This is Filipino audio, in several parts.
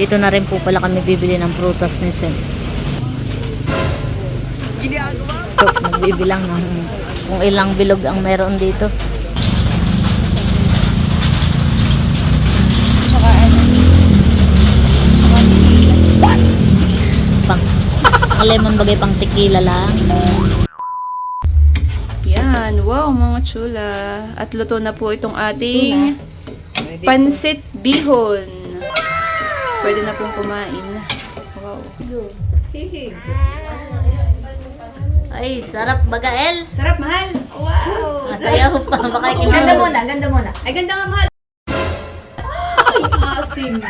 Dito na rin po pala kami bibili ng prutas ni Sen. So, nagbibilang ng kung ilang bilog ang meron dito. Tsaka ano. Tsaka tequila. Pang, ang lemon bagay pang tequila lang. Yan. Wow, mga chula. At luto na po itong ating pansit bihon. Pwede na pong kumain. Wow. Ay, sarap bagael. Sarap, mahal. Wow. Masayaw pa. Baka Ganda muna, ganda muna. Ay, ganda nga, mahal. Ay, asim.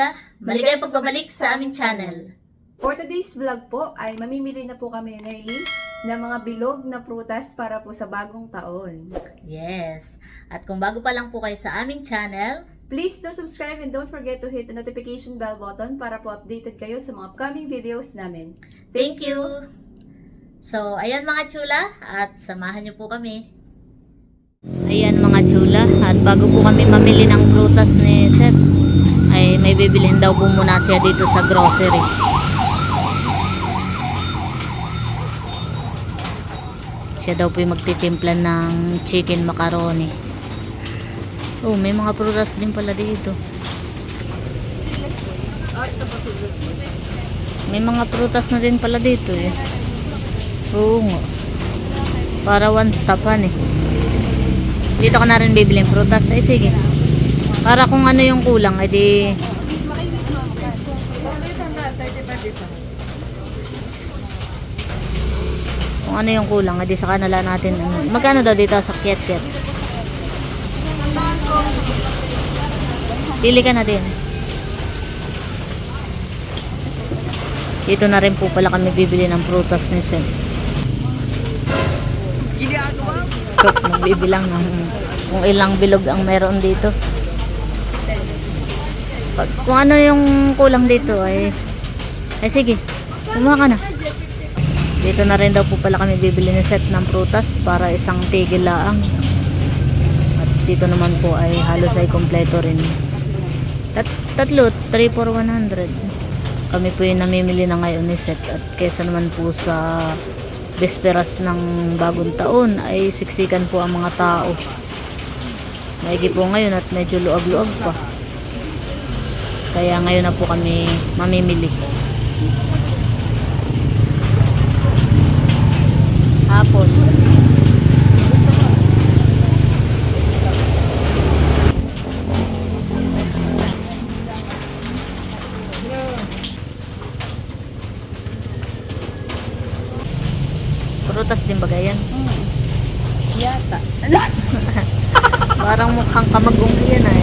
Hi Chula! Maligay pagbabalik sa aming channel. For today's vlog po ay mamimili na po kami ni Nerly ng mga bilog na prutas para po sa bagong taon. Yes. At kung bago pa lang po kayo sa aming channel, Please do subscribe and don't forget to hit the notification bell button para po updated kayo sa mga upcoming videos namin. thank you! So, ayan mga chula, at samahan niyo po kami. Ayan mga chula, at bago po kami mamili ng prutas ni Seth, ay may bibilhin daw po muna siya dito sa grocery. Siya daw po magtitimpla ng chicken macaroni. Oh, may mga prutas din pala dito. May mga prutas na din pala dito eh. Oo. Para one stopan eh. Dito ko na rin bibili prutas. Ay sige. Para kung ano yung kulang, edi... Kung ano yung kulang, edi sa kanala natin. Ano. Magkano daw dito sa Kiet? Pili ka na din. Dito na rin po pala kami bibili ng prutas ni Sen. So, magbibilang ng kung ilang bilog ang meron dito. Pag, kung ano yung kulang dito ay ay sige, kumuha ka na. Dito na rin daw po pala kami bibili ng set ng prutas para isang tigil laang. At dito naman po ay halos ay kompleto rin. Tat tatlo, 3 for 100. Kami po yung namimili na ngayon ni Seth at kesa naman po sa bisperas ng bagong taon ay siksikan po ang mga tao. Maigi po ngayon at medyo luag-luag pa. Kaya ngayon na po kami mamimili. Hapon. Prutas din ba yan? Yata. Parang mukhang kamagong yan ay.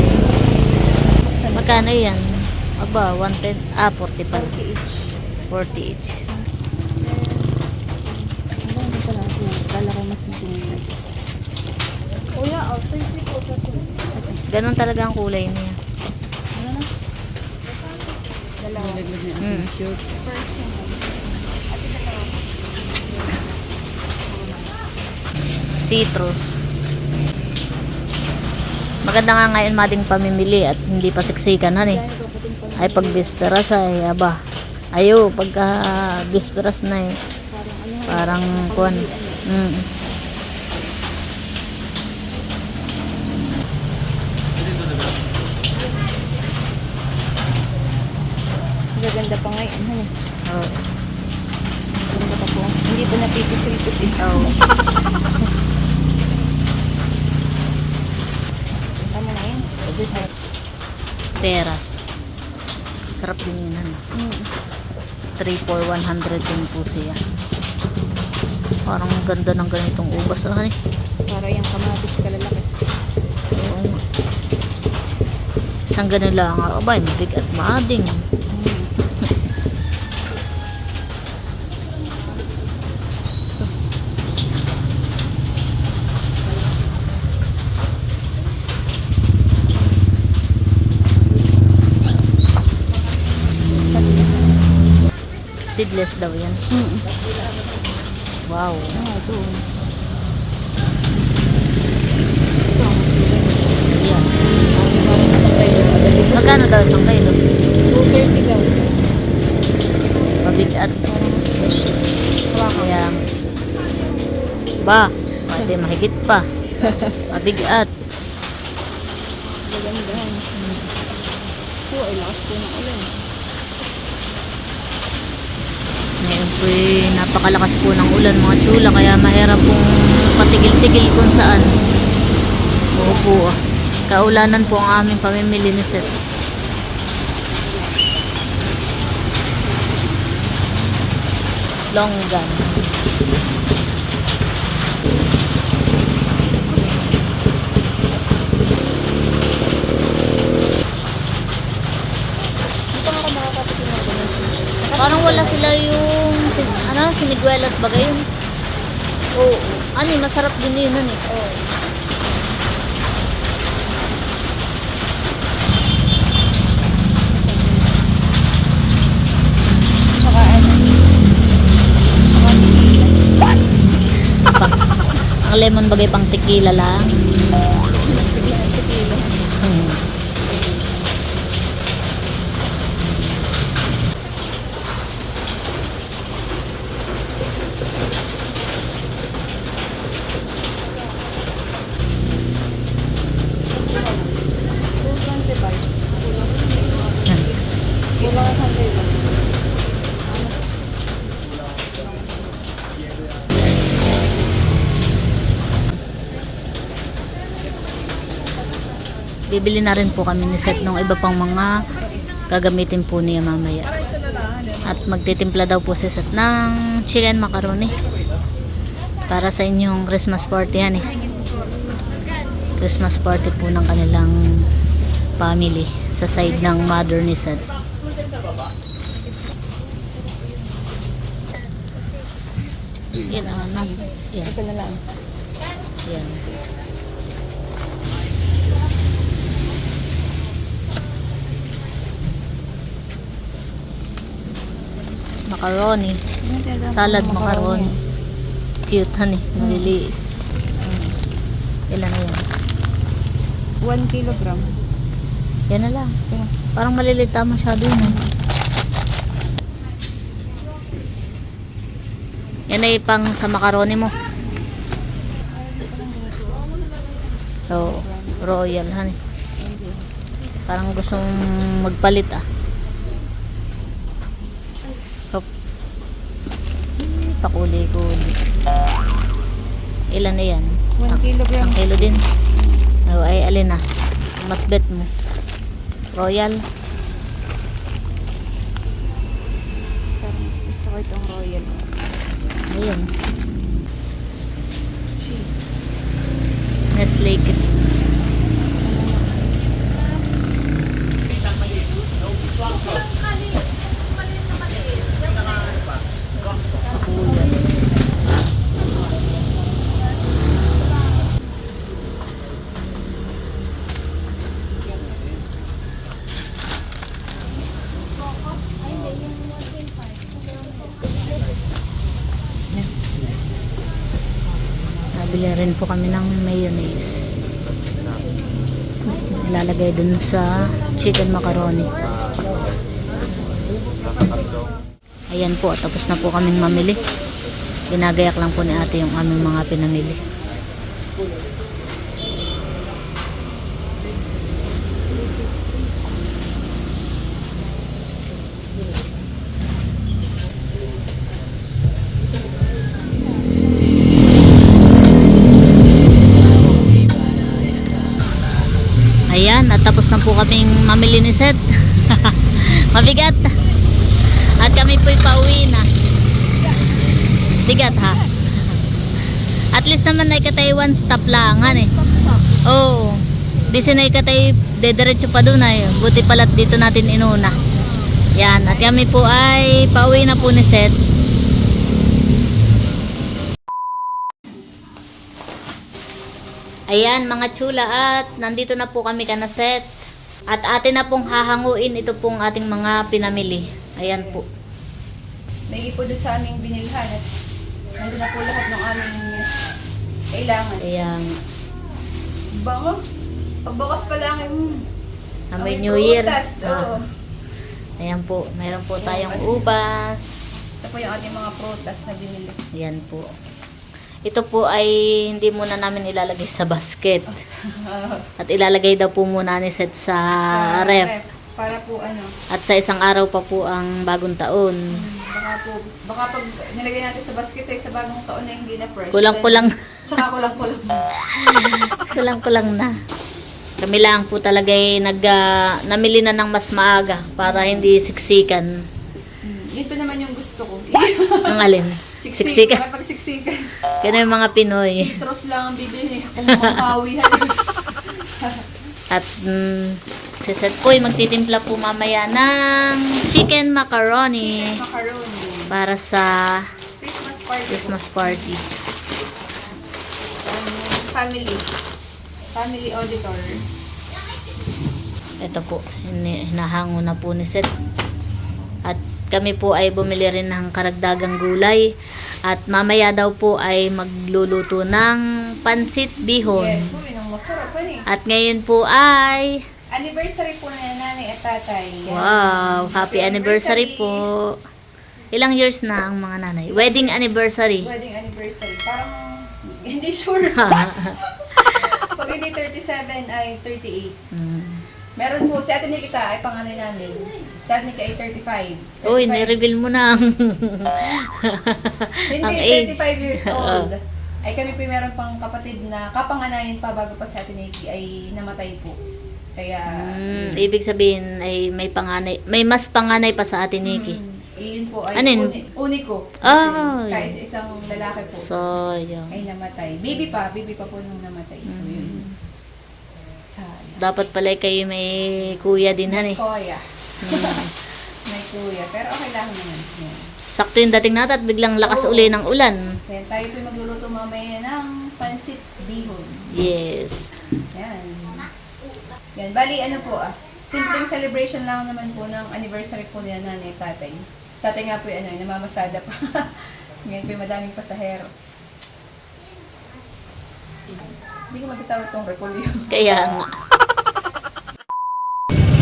Magkano yan? Aba, 110, ah, 40 pala. 40 each. 40 each. Ano hindi pala ako? Kala ko mas matingin. Kuya, oh, 20 po sa Ganon talaga ang kulay niya. Ano na? Dalawa. Mm. Citrus. Maganda nga ngayon mading pamimili at hindi pa siksikan han eh. Ay pag bisperas ay aba. Ayo pagka bisperas na eh. Parang kuan. Mm. Gaganda pa ngayon. Ano? Oh. Ganda pa po. Hindi pa napipisil-pisil. Oh. Tama na yan. Teras. Sarap din yun ano. Mm. 3 for 100 din po siya. Parang ganda ng ganitong ubas. Ano eh? Para yung kamatis kalalaki. Oo nga. Isang ganun lang. Abay, mabigat maading. Mm. Seedless daw yan. Hmm. Wow. Ah, ito. Ito ang masulat. Yan. Kaso parang isang kilo. Magkano daw isang kilo? 230 daw. Mabigat. Parang mas fresh. Kaya, ba, pwede mahigit pa. Mabigat. Maganda. Po, ay lakas po ng ulan. Ngayon po napakalakas po ng ulan mga chula kaya mahirap pong patigil-tigil kung saan. Oo po ah. Kaulanan po ang aming pamimili ni Seth. Longgan. Dito ako makakapit ng ganun. Parang wala sila yung ano, siniguelas ba yun? Oo. Ano eh, masarap din yun. Ano, eh. Oo. Ano? Ang lemon bagay pang tequila lang. Bibili na rin po kami ni Seth ng iba pang mga gagamitin po niya mamaya. At magtitimpla daw po si Seth ng chicken macaroni. Para sa inyong Christmas party yan eh. Christmas party po ng kanilang family sa side ng mother ni Seth. Yan, ano, yan, Ito na lang. yan. Macaroni. Salad macaroni. Cute, honey. Maliliit. Mm. Ilan na yan? 1 kilogram. Yan na lang. Parang maliliit tama masyado yun. eh. Yan ay pang sa macaroni mo. So, royal, honey. Parang gustong magpalit ah. Pakuli-kuli. Ilan na yan? 1 kilogram. Isang kilo din. Oh, ay, alin na? Mas bet mo. Royal. Parang mas gusto ko itong royal. Ayun. Nestle Kit. Rin po kami ng mayonnaise. Ilalagay dun sa chicken macaroni. Ayan po, tapos na po kaming mamili. Ginagayak lang po ni ate yung aming mga pinamili. Kaming mamili ni Seth. Mabigat. At kami po'y pauwi na. Bigat ha. At least naman na ikatay one stop lang han eh. Oo. Oh, di sinay katay dediretso pa doon ay. Buti pala't dito natin inuna. Yan, at kami po ay pauwi na po ni Seth. Ayan mga chula at nandito na po kami kana set. At atin na pong hahanguin ito pong ating mga pinamili. Ayan po. may ipo doon sa aming binilhan at nandun na po lahat ng aming kailangan. Kaya nga. Bango. Pagbukas pa lang, mm, amoy New Year. prutas, oo. Ah, ayan po. Mayroon po tayong ubas. Ito po yung ating mga prutas na binili. Ayan po. Ito po ay hindi muna namin ilalagay sa basket. At ilalagay daw po muna ni Seth sa Sa ref. Para po ano, At sa isang araw pa po ang bagong taon. baka po, baka pag nilagay natin sa basket ay sa bagong taon na hindi na fresh. Kulang-kulang. Tsaka kulang-kulang. Kulang-kulang na. Kami lang po talaga ay nag, ah, namili na ng mas maaga para hindi siksikan. Hmm, Yun pa naman yung gusto ko. Ang alin? Siksik, Siksikan. Kapag siksikan. Kaya yung mga Pinoy. Citrus lang ang bibili. Kung makawi At mm, si Seth po ay magtitimpla po mamaya ng chicken macaroni Macaroni. para sa Christmas party. Christmas party. Um, family. Family auditor. Ito po, hini- hinahango na po ni Seth. At kami po ay bumili rin ng karagdagang gulay. At mamaya daw po ay magluluto ng pansit bihon. Yes, po, yun ang masarap pa eh. At ngayon po ay, Anniversary po na nanay at tatay. wow, happy anniversary po. Ilang years na ang mga nanay? Wedding anniversary. Wedding anniversary. Parang hindi sure. Pag hindi 37 ay 38. Mm. Meron po, si Ate Nikita ay panganay namin. Si Ate Nikita ay 35. Uy, 35. nireveal mo na ang, Hindi, ang age. 35 years old. ay kami po meron pang kapatid na kapanganayan pa bago pa si Ate Nikki ay namatay po. Kaya, Mm, ibig sabihin ay may panganay, may mas panganay pa sa atin Nikki. mm, yun po ay yun? uni, uniko. Kasi kahit yun. sa isang lalaki po So, yun. ay namatay. Baby pa, baby pa po nung namatay. So Mm. yun. Sayang. Dapat pala kayo may kuya din han eh. Kuya. Mm. May kuya. Pero okay lang naman. Yan. Sakto yung dating natin at biglang lakas Oo. uli ng ulan. Yan, tayo po magluluto mamaya ng pansit bihon. Yes. Yan. Yan. Bali, ano po ah. Simpleng celebration lang naman po ng anniversary po niya nanay at tatay. Si tatay nga po yung ano, yung namamasada pa. Ngayon po yung madaming pasahero. Hindi ko mabitaw itong repolyo. Kaya nga.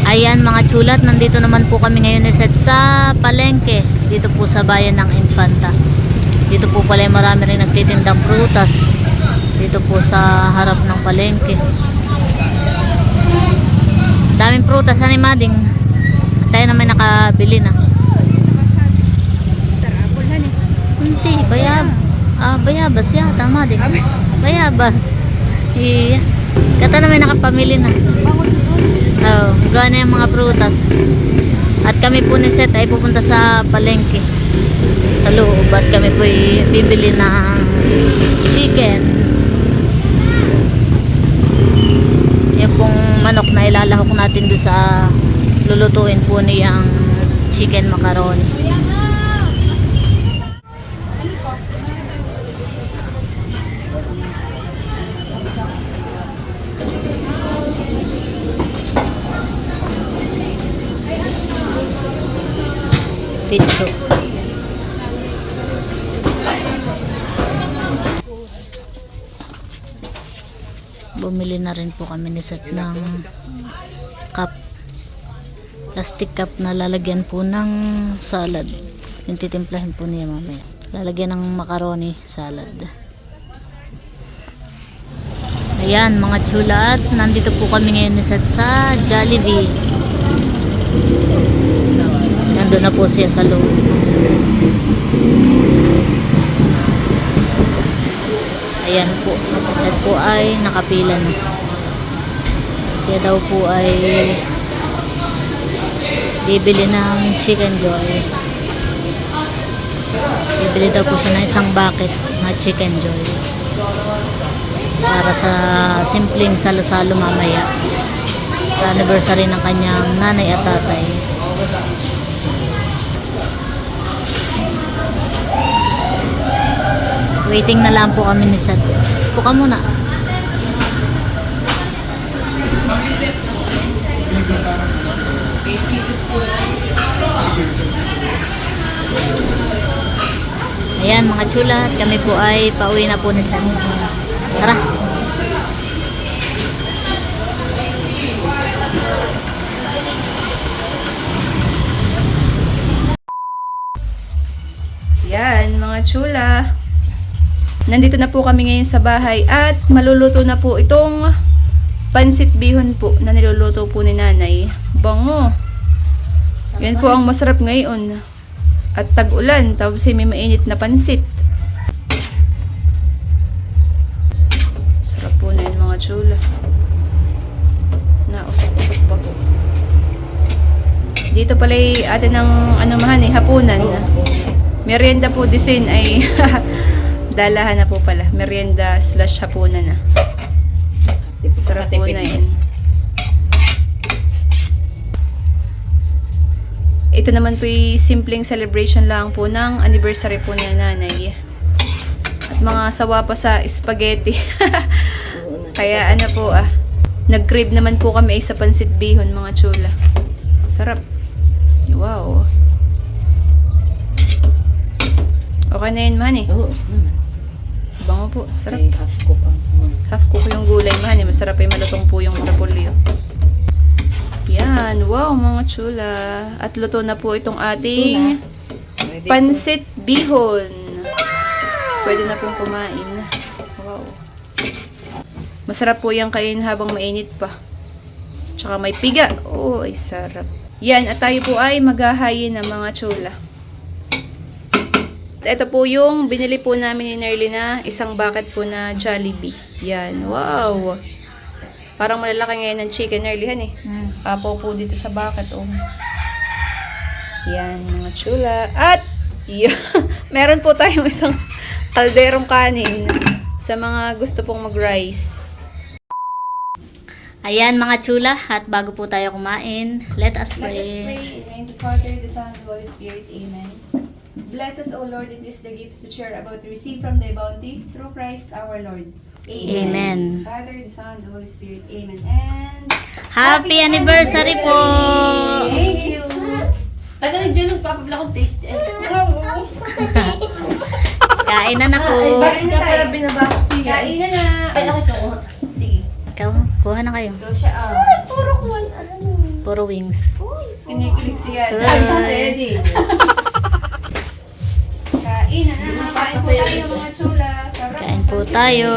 Ayan mga chulat, nandito naman po kami ngayon ni Seth sa palengke. Dito po sa bayan ng Infanta. Dito po pala yung marami rin nagtitindang prutas. Dito po sa harap ng palengke. Daming prutas, ano mading? Tayo naman nakabili na. Hindi, bayab. Ah, bayabas yata, mading. Bayabas. Iya. Kata naman nakapamili na. Oh, gana yung mga prutas. At kami po ni Seth ay pupunta sa palengke. Sa loob. At kami po ay bibili ng chicken. Yung pong manok na ilalahok natin doon sa lulutuin po niyang chicken macaroni. Pito. Bumili na rin po kami ni Seth ng cup. Plastic cup na lalagyan po ng salad. Yung titimplahin po niya mamaya. Lalagyan ng macaroni salad. Ayan mga chula at nandito po kami ngayon ni Seth sa Jollibee. Nandun na po siya sa loob. Ayan po. At si Seth po ay nakapila na. Siya daw po ay bibili ng chicken joy. Bibili daw po siya ng isang bucket na chicken joy. Para sa simpleng salo-salo mamaya. Sa anniversary ng kanyang nanay at tatay. Waiting na lang po kami ni Seth. Puka muna. Ayan mga chula, kami po ay pauwi na po ni Sam. Tara. Yan, mga chula. Nandito na po kami ngayon sa bahay at maluluto na po itong pansit bihon po na niluluto po ni nanay. Bango. Yan po ang masarap ngayon. At tag-ulan, tapos ay may mainit na pansit. Sarap po na yun mga chula. Nausok-usok pa po. Dito pala ay atin ng ano mahan eh, hapunan. Merienda po disin ay dalahan na po pala. Merienda slash hapunan na. Sarap po na yun. Ito naman po yung simpleng celebration lang po ng anniversary po ni nanay. At mga sawa pa sa spaghetti. Kaya ano po ah, nag-crave naman po kami sa pansit bihon mga chula. Sarap. Wow. Okay na yun, man eh. Oo, naman. Bango po. Sarap. Ay, half cook ang Half cook yung gulay, eh. Masarap ay malutong po yung repolyo. Yan. Wow, mga chula. At luto na po itong ating pansit bihon. Pwede na pong kumain. Wow. Masarap po yung kain habang mainit pa. Tsaka may piga. Oo, ay sarap. Yan, at tayo po ay maghahayin ng mga chula. Ito po yung binili po namin ni Nerly na isang bucket po na Jollibee. Yan, wow. Parang malalaki ngayon ng chicken Nerly han eh. Hmm. Apaw po dito sa bucket, oh. Yan, mga chula. At, yun, meron po tayong isang kalderong kanin sa mga gusto pong mag-rice. Ayan mga chula, at bago po tayo kumain, let us Let pray. us pray in the name of the Father, the Son, and the Holy Spirit. Amen. Bless us, O Lord, it is the gifts to share about to receive from thy bounty through Christ our Lord. Amen. Father, the Son, the Holy Spirit. Amen. And Happy anniversary po! Thank you. Tagal dyan nagpapabla kong taste. Eh. Kain na na po. Ay, Kain na Kaya pala tayo. binaba ko siya. Kain na na. Ay, ako ito. Sige. Ikaw, kuha na kayo. Ikaw siya ah. Puro kuwan. Mo. Puro wings. Kinikilig siya. Ay. Steady. Kain na na. Kain po tayo mga chula. Sarap. Kain po tayo.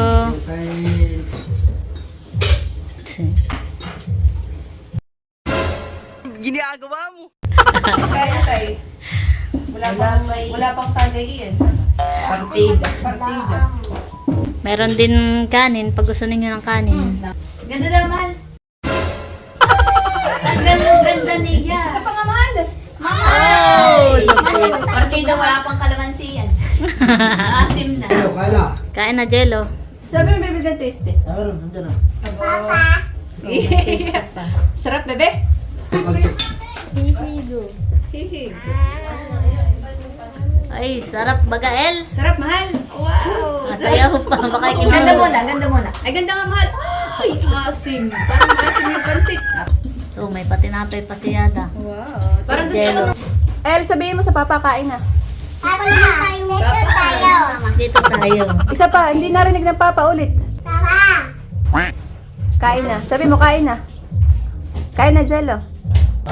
Kaya tayo. Wala pang, wala pang tagay yan. Partida. Partida. Meron din kanin, pag gusto ninyo ng kanin. Ganda naman. Ang ganda, ganda niya. Isa pa nga mahal. Oh, Partida wala pang kalamansi. Asim na. Hello, kala. Kain na, Jello. Sabi mo, ng taste eh. Meron, nandiyan na. Sarap, bebe. Konti. Hihig. Ay, sarap bagael. Sarap, mahal. Wow. Masayaw pa, baka Ganda muna, ganda muna. Ay, ganda nga, mahal. Ay, asim. Parang asim yung pansit. Oh, may patinapay pa si Yada. Wow. Parang gusto Jello. ko El, sabihin mo sa papa, kain na. Dito tayo. Isa pa, hindi narinig ng papa ulit. Kain na. Sabi mo, kain na. Kain na, Jello.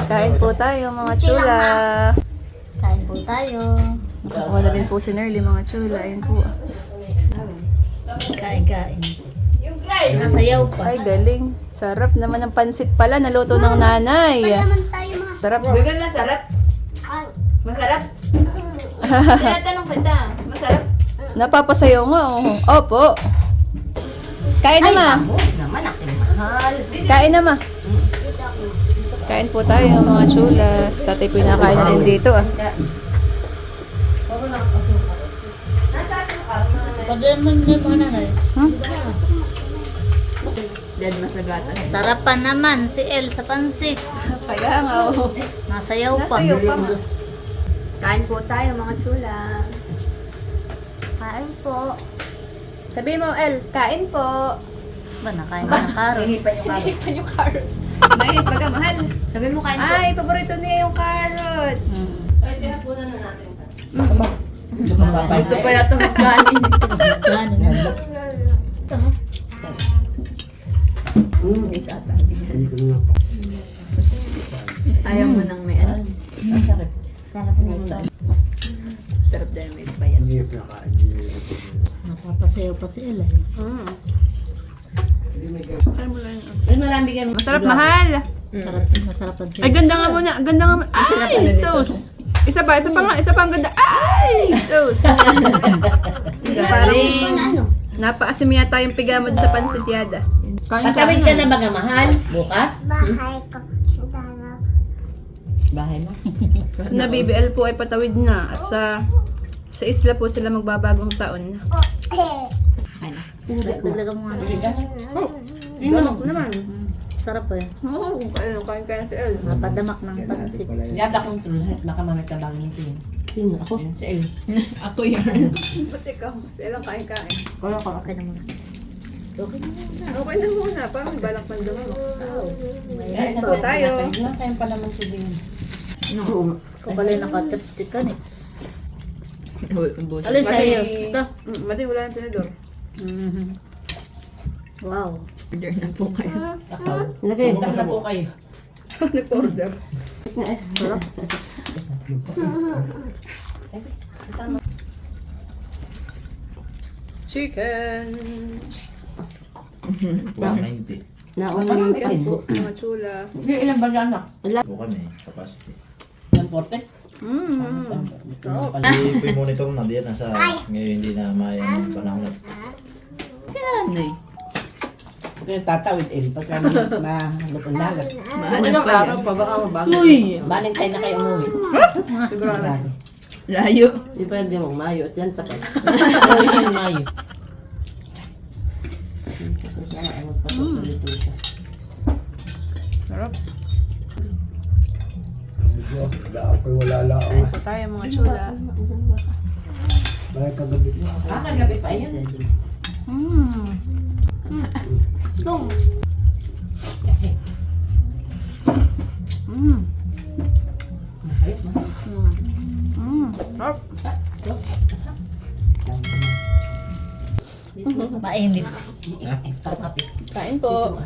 Kain po tayo, mga chula. Kain po tayo. Wala din po si Nerly, mga chula. Ayun po. Kain, kain. Nasayaw pa. Ay, galing. Sarap naman ng pansit pala. Naluto ng nanay. Sarap. Bebe, masarap. Masarap. Tinatanong kita. Masarap. Napapasayo nga. Oh. Opo. Kain na, ma. Naman, aking mahal. Kain na, ma. Kain po tayo, mga chulas. Tatay po yung nakain na rin dito, ah. Mo mo. Hmm? Dead masagatan. Sarapan naman si El sa pansit. Kaya nga, oh. Nasayaw pa. Nasayo pa, ma. Kain po tayo mga chula. Kain po. Sabi mo, El, kain po. Ba, nakain ka ng carrots. Hinihipan yung carrots. Mainit baga, mahal. Sabi mo kain po. Ay, paborito niya yung carrots. Mm. Ay, tihapunan na natin. Gusto pa yata magkanin. Ano na? Ayaw mo. Sarap na. Sarap dahil may bayan. Hindi yung pinakain. Napapasayaw pa si Eli. Mm. Ay, marami kami. Masarap, mahal. Sarap, masarapan siya. Ay, ganda nga muna. Ganda nga muna. Ay, sauce. Isa pa, isa pa nga, isa pa ang ganda. Ay, sauce. Ano? Napaasim yata yung piga mo sa pansityada. Kain Patawid ka na ba mahal? Bukas? Bahay ko. Dala. Bahay mo. Kasi na BBL po ay patawid na. At sa sa isla po sila magbabagong taon. Dagdagan mo nga. Damak naman. Sarap pa yun. Oo, kain kain kain si El. Napadamak ng pansit. Yata kong tulad. Baka mamit ka bangin ko yun. Sino? Ako? Si El. Ako yan. Ba't ikaw? Si El ang kain kain. Kaya ko. Okay na muna. Okay na muna. Okay na muna. Parang balak man daw mo. Ay, Ito tayo. Ilang kayo pala man si Ding? Ikaw pala yung nakachapstick ka eh. Alin Alin sa'yo? Ito. Mm, Mati, wala nang tinidor. Mhm. Wow. Order na po kayo. Lagay. na po kayo. Nag-order. Chicken. Baka 90. Nauna yung Yes po, mga chula. Sige, ilang ba anak? Po kami, capacity. Ilang porte? Mm. Hindi po monitor na diyan nasa ngayon hindi na maya ng panahon na Nanay. Kaya tatawid El. Pagka mahalot ang dagat. Mahanap pa yan. pa baka mabago. Uy! Valentine na kayo umuwi. Sigurado. Layo. Di pa hindi mong Mayo at yan tapos. Uy, yung Mayo. So, Sarap. Ako'y wala lang. Kain po tayo mga chula. Bakit kagabi? Ah, kagabi pa yun. Mm. Mm. Mm. Sarap. Mainit. Para kape. Kain po.